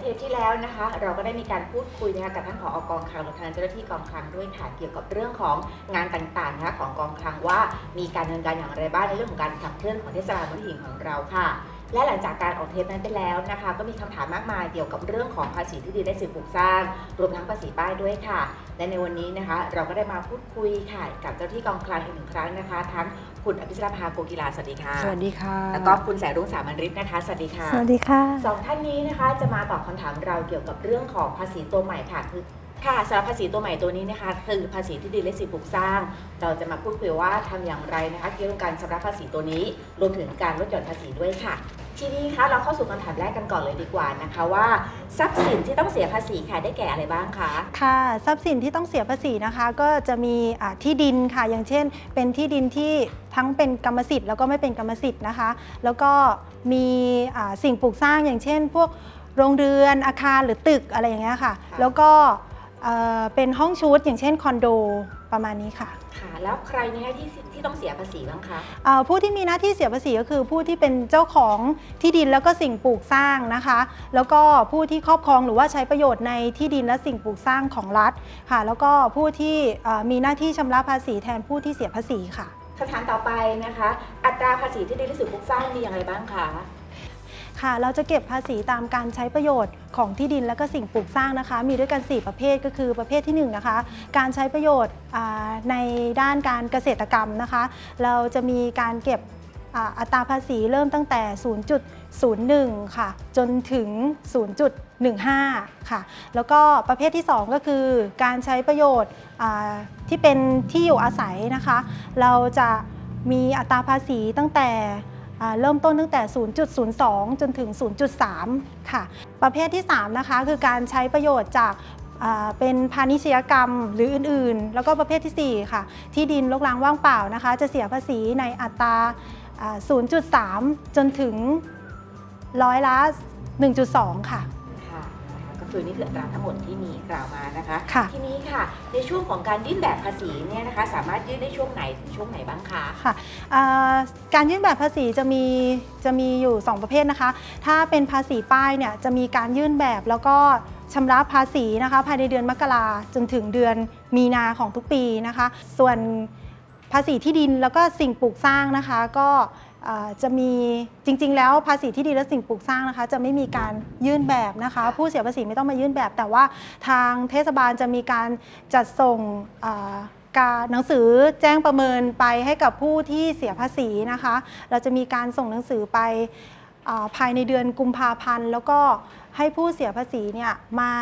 เทปที่แล้วนะคะ เราก็ได้มีการพูดคุยนะคะกับท่านผออกองคลังรวมทั้งเจ้าหน้าที่กองคลังด้วยค่ะเกี่ยวกับเรื่องของงานต่างๆนะคะของกองคลังว่ามีการดำเนินการอย่างไรบ้างในเรื่องของการขับเคลื่อนของเทศบาลเมืองหินของเราค่ะ และหลังจากการออกเทปนั้นไปแล้วนะคะ ก็มีคำถามมากมายเกี่ยวกับเรื่องของภาษีที่ดินได้สิ่งปลูกสร้าง รวมทั้งภาษีป้ายด้วยค่ะ และในวันนี้นะคะ เราก็ได้มาพูดคุยค่ะกับเจ้าหน้าที่กองคลังอีกหนึ่งครั้งนะคะทั้ง คุณอภิชราภาโกกีฬาสวัสดีค่ะ สวัสดีค่ะ แล้วก็คุณแสงรุ่งสามัญฤทธิ์นะคะ สวัสดีค่ะ สวัสดีค่ะสองท่านนี้นะคะ จะมาตอบคำถามเราเกี่ยวกับเรื่องของภาษีตัวใหม่ค่ะคือค่ะสำหรับภาษีตัวใหม่ตัวนี้นะคะคือภาษีที่ดินและสิ่งปลูกสร้าง เราจะมาพูดคุยว่าทำอย่างไรนะคะเกี่ยวกับการชำระภาษีตัวนี้ รวมถึงการลดหย่อนภาษีด้วยค่ะ ทีนี้คะเราเข้าสู่คำถามแรกกันก่อนเลยดีกว่านะคะว่าทรัพย์สินที่ต้องเสียภาษีค่ะได้แก่อะไรบ้างคะค่ะทรัพย์สินที่ต้องเสียภาษีนะคะ ก็จะมีอ่าที่ดินค่ะ อย่างเช่น เป็นที่ดินที่ทั้งเป็นกรรมสิทธิ์แล้วก็ไม่เป็นกรรมสิทธิ์นะคะ แล้วก็มีอ่าสิ่งปลูกสร้างอย่างเช่น พวกโรงเรือนอาคารหรือตึกอะไรอย่างเงี้ยค่ะ แล้วก็เอ่อเป็นห้องชุดอย่างเช่นคอนโดประมาณนี้ค่ะ ค่ะ แล้วใครเนี่ยที่ที่ต้องเสียภาษีบ้างคะ เอ่อผู้ที่มีหน้าที่เสียภาษีก็คือผู้ที่เป็นเจ้าของที่ดินแล้วก็สิ่งปลูกสร้างนะคะ แล้วก็ผู้ที่ครอบครองหรือว่าใช้ประโยชน์ในที่ดินและสิ่งปลูกสร้างของรัฐค่ะ แล้วก็ผู้ที่เอ่อมีหน้าที่ชำระภาษีแทนผู้ที่เสียภาษีค่ะ คำถามต่อไปนะคะ อัตราภาษีที่ดินและสิ่งปลูกสร้างมีอย่างไรบ้างคะ ค่ะ เราจะเก็บภาษีตามการใช้ประโยชน์ของที่ดินและก็สิ่งปลูกสร้างนะคะ มีด้วยกัน 4 ประเภทก็คือประเภทที่ 1 นะคะ การใช้ประโยชน์ในด้านการเกษตรกรรมนะคะ เราจะมีการเก็บอัตราภาษีเริ่มตั้งแต่ 0.01 ค่ะ จนถึง 0.15 ค่ะ แล้วก็ประเภทที่ 2 ก็คือการใช้ประโยชน์ที่เป็นที่อยู่อาศัยนะคะ เราจะมีอัตราภาษีตั้งแต่ เริ่มต้นตั้งแต่ 0.02 จนถึง 0.3 ค่ะ ประเภทที่ 3 นะคะ คือการใช้ประโยชน์จากเป็นพาณิชยกรรมหรืออื่นๆ แล้วก็ประเภททีสี่4 ค่ะ ที่ดินลกล้างว่างเปล่านะคะ จะเสียภาษีในอัตราอ่า0.3 จนถึงร้อยละ 1.2 ค่ะ ค่ะนะคะก็คือนี่คืออัตราทั้งหมดที่มีกล่าวมานะคะค่ะ ทีนี้ค่ะ ในช่วงของการยื่นแบบภาษีเนี่ยนะคะ สามารถยื่นได้ช่วงไหนถึงช่วงไหนบ้างคะค่ะอ่าการยื่นแบบภาษีจะมีจะมีอยู่ 2 ประเภทนะคะ ถ้าเป็นภาษีป้ายเนี่ยจะมีการยื่นแบบแล้วก็ชำระภาษีนะคะภายในเดือนมกราจนถึงเดือนมีนาของทุกปีนะคะ ส่วนภาษีที่ดินแล้วก็สิ่งปลูกสร้างนะคะ ก็อ่า จะมีจริง ๆ แล้วภาษีที่ดินและสิ่งปลูกสร้างนะคะ จะไม่มีการยื่นแบบนะคะ ผู้เสียภาษีไม่ต้องมายื่นแบบ แต่ว่าทางเทศบาลจะมีการจัดส่งการหนังสือแจ้งประเมินไปให้กับผู้ที่เสียภาษีนะคะ เราจะมีการส่งหนังสือไปอภายในเดือนกุมภาพันธ์ แล้วก็ให้ผู้เสียภาษีเนี่ยมา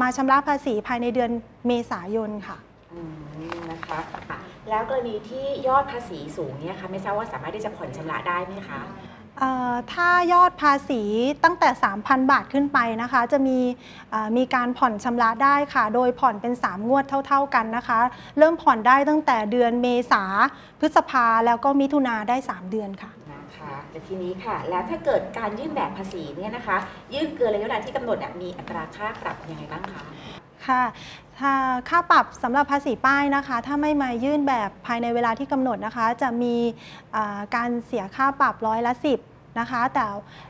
มาชำระภาษีภายในเดือนเมษายนค่ะ อืมนะคะค่ะแล้วกรณีที่ยอดภาษีสูงเนี่ยค่ะไม่ทราบว่าสามารถที่จะผ่อนชำระได้ไหมคะเอ่อถ้ายอดภาษีตั้งแต่ 3,000 บาทขึ้นไปนะคะ จะมีเอ่อมีการผ่อนชำระได้ค่ะ โดยผ่อนเป็น 3 งวดเท่า ๆกันนะคะ เริ่มผ่อนได้ตั้งแต่เดือนเมษาพฤษภาแล้วก็มิถุนาได้ 3 เดือนค่ะ นะคะแต่ทีนี้ค่ะ แล้วถ้าเกิดการยื่นแบบภาษีเนี่ยนะคะ ยื่นเกินระยะเวลาที่กำหนดเนี่ยมีอัตราค่าปรับยังไงบ้างคะ ค่ะถ้าค่าปรับสำหรับภาษีป้ายนะคะ ถ้าไม่มายื่นแบบภายในเวลาที่กำหนดนะคะ จะมีการเสียค่าปรับร้อยละสิบนะคะ แต่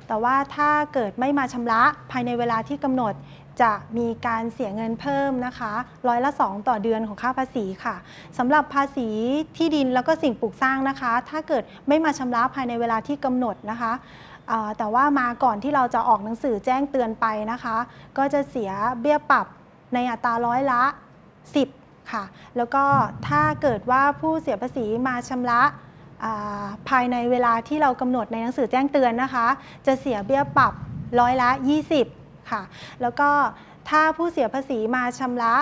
แต่ว่าถ้าเกิดไม่มาชำระภายในเวลาที่กำหนดจะมีการเสียเงินเพิ่มนะคะร้อยละ 2 ต่อเดือนของค่าภาษีค่ะสำหรับภาษีที่ดินแล้วก็สิ่งปลูกสร้างนะคะ ถ้าเกิดไม่มาชำระภายในเวลาที่กำหนดนะคะแต่ว่ามาก่อนที่เราจะออกหนังสือแจ้งเตือนไปนะคะ ก็จะเสียเบี้ยปรับ ในอัตราร้อยละ 10 ค่ะ แล้วก็ถ้าเกิดว่าผู้เสียภาษีมาชำระภายในเวลาที่เรากำหนดในหนังสือแจ้งเตือนนะคะ จะเสียเบี้ยปรับร้อยละ 20 ค่ะ แล้วก็ถ้าผู้เสียภาษีมาชำระ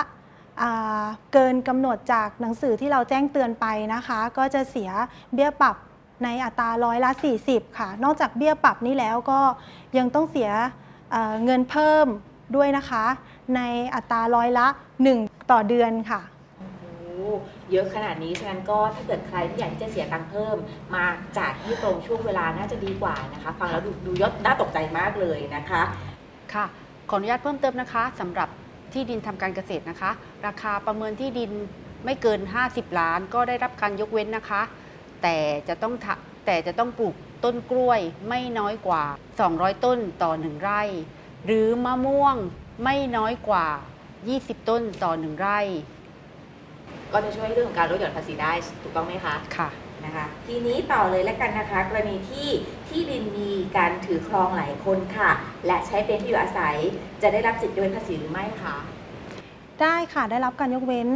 เกินกำหนดจากหนังสือที่เราแจ้งเตือนไปนะคะ ก็จะเสียเบี้ยปรับในอัตราร้อยละ 40 ค่ะ นอกจากเบี้ยปรับนี้แล้วก็ยังต้องเสียเเงินเพิ่มด้วยนะคะ ในอัตราร้อยละ 1 ต่อเดือนค่ะ โอ้โหเยอะขนาดนี้ฉะนั้นก็ถ้าเกิดใครที่อยากที่จะเสียตังค์เพิ่ม มาจากที่ตรงช่วงเวลาน่าจะดีกว่านะคะ ฟังแล้วดูดูยศน่าตกใจมากเลยนะคะ ค่ะ ขออนุญาตเพิ่มเติมนะคะสำหรับที่ดินทำการเกษตรนะคะ ราคาประเมินที่ดินไม่เกิน 50 ล้าน ก็ได้รับการยกเว้นนะคะ แต่จะต้องทะแต่จะต้องปลูกต้นกล้วยไม่น้อยกว่า 200 ต้นต่อ 1 ไร่ หรือมะม่วงไม่น้อยกว่า 20 ต้นต่อหนึ่งไร่ ก็จะช่วยเรื่องของการลดหย่อนภาษีได้ถูกต้องไหมคะค่ะ นะคะทีนี้ต่อเลยแล้วกันนะคะ กรณีที่ที่ดินมีการถือครองหลายคนค่ะ และใช้เป็นที่อยู่อาศัย จะได้รับสิทธิ์ยกเว้นภาษีหรือไม่คะได้ค่ะได้รับการยกเว้น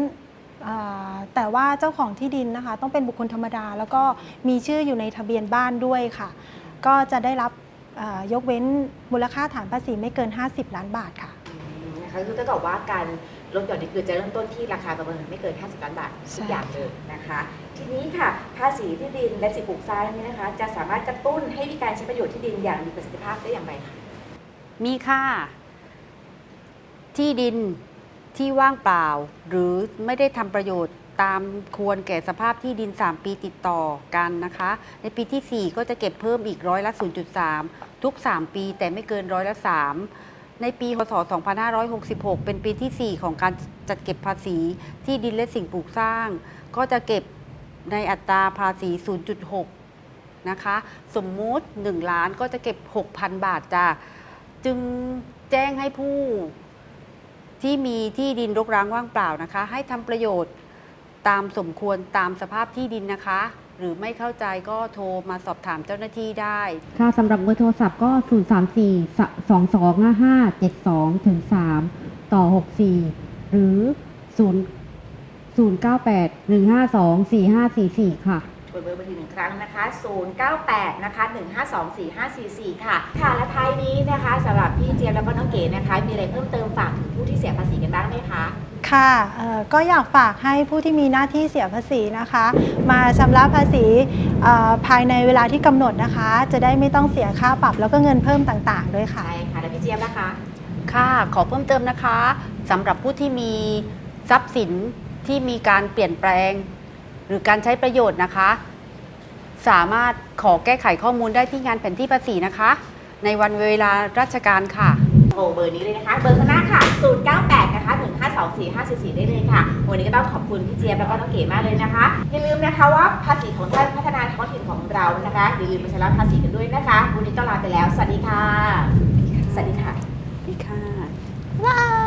อ่าแต่ว่าเจ้าของที่ดินนะคะ ต้องเป็นบุคคลธรรมดา แล้วก็มีชื่ออยู่ในทะเบียนบ้านด้วยค่ะ ก็จะได้รับอ่ายกเว้นมูลค่าฐานภาษีไม่เกิน 50 ล้านบาทค่ะอืมนะ คะคือถ้าเกิดว่าการลดหย่อนนี่คือจะเริ่มต้นที่ราคาประเมินไม่เกิน 50 ล้านบาทใช่ทุกอย่างเลยนะคะ ทีนี้ค่ะภาษีที่ดินและสิ่งปลูกสร้างนี่นะคะ จะสามารถกระตุ้นให้มีการใช้ประโยชน์ที่ดินอย่างมีประสิทธิภาพได้อย่างไรคะมีค่า ที่ดินที่ว่างเปล่า หรือไม่ได้ทำประโยชน์ตามควรแก่สภาพที่ดิน 3 ปีติดต่อกันนะคะ ในปีที่ 4 ก็จะเก็บเพิ่มอีกร้อยละ 0.3 ทุก 3 ปีแต่ไม่เกินร้อยละ 3 ในปีพศ 2566 เป็นปีที่ 4 ของการจัดเก็บภาษีที่ดินและสิ่งปลูกสร้าง ก็จะเก็บในอัตราภาษี 0.6 นะคะ สมมุติ 1 ล้านก็จะเก็บ 6,000 บาทจ้าจึงแจ้งให้ผู้ที่มีที่ดินรกร้างว่างเปล่านะคะ ให้ทำประโยชน์ตามสมควรตามสภาพที่ดินนะคะ หรือไม่เข้าใจก็โทรมาสอบถามเจ้าหน้าที่ได้ ค่ะสำหรับเบอร์โทรศัพท์ก็ 0 3 4 2 2 5 5 7 2ถึง3ต่อ 64 หรือ 0 0 9 8 1 5 2 4 5 4 4 ค่ะ ทวนเบอร์บัญชีหนึ่งครั้งนะคะ 098 นะคะ 1524544 ค่ะ ค่ะ และท้ายนี้นะคะสำหรับพี่เจี๊ยบแล้วก็น้องเก๋นะคะ มีอะไรเพิ่มเติมฝากถึงผู้ที่เสียภาษีกันบ้างไหมคะ ค่ะก็อยากฝากให้ผู้ที่มีหน้าที่เสียภาษีนะคะ มาชำระภาษีภายในเวลาที่กำหนดนะคะ จะได้ไม่ต้องเสียค่าปรับ แล้วก็เงินเพิ่มต่างๆ ด้วยค่ะ ใช่ค่ะแล้วพี่เจี๊ยบนะคะ ค่ะขอเพิ่มเติมนะคะสำหรับผู้ที่มีทรัพย์สินที่มีการเปลี่ยนแปลง หรือการใช้ประโยชน์นะคะ สามารถขอแก้ไขข้อมูลได้ที่งานแผนที่ภาษีนะคะ ในวันเวลาราชการค่ะ โทรเบอร์นี้เลยนะคะ เบอร์ข้างหน้าค่ะ098 2454 ได้เลยค่ะ วันนี้ก็ต้องขอบคุณพี่เจี๊ยบแล้วก็น้องเก๋มากเลยนะคะ อย่าลืมนะคะว่าภาษีของท่านพัฒนาท้องถิ่นของเรานะคะอย่าลืมมาชำระภาษีกันด้วยนะคะ วันนี้ต้องลาไปแล้ว สวัสดีค่ะ สวัสดีค่ะสวัสดีค่ะบ๊าย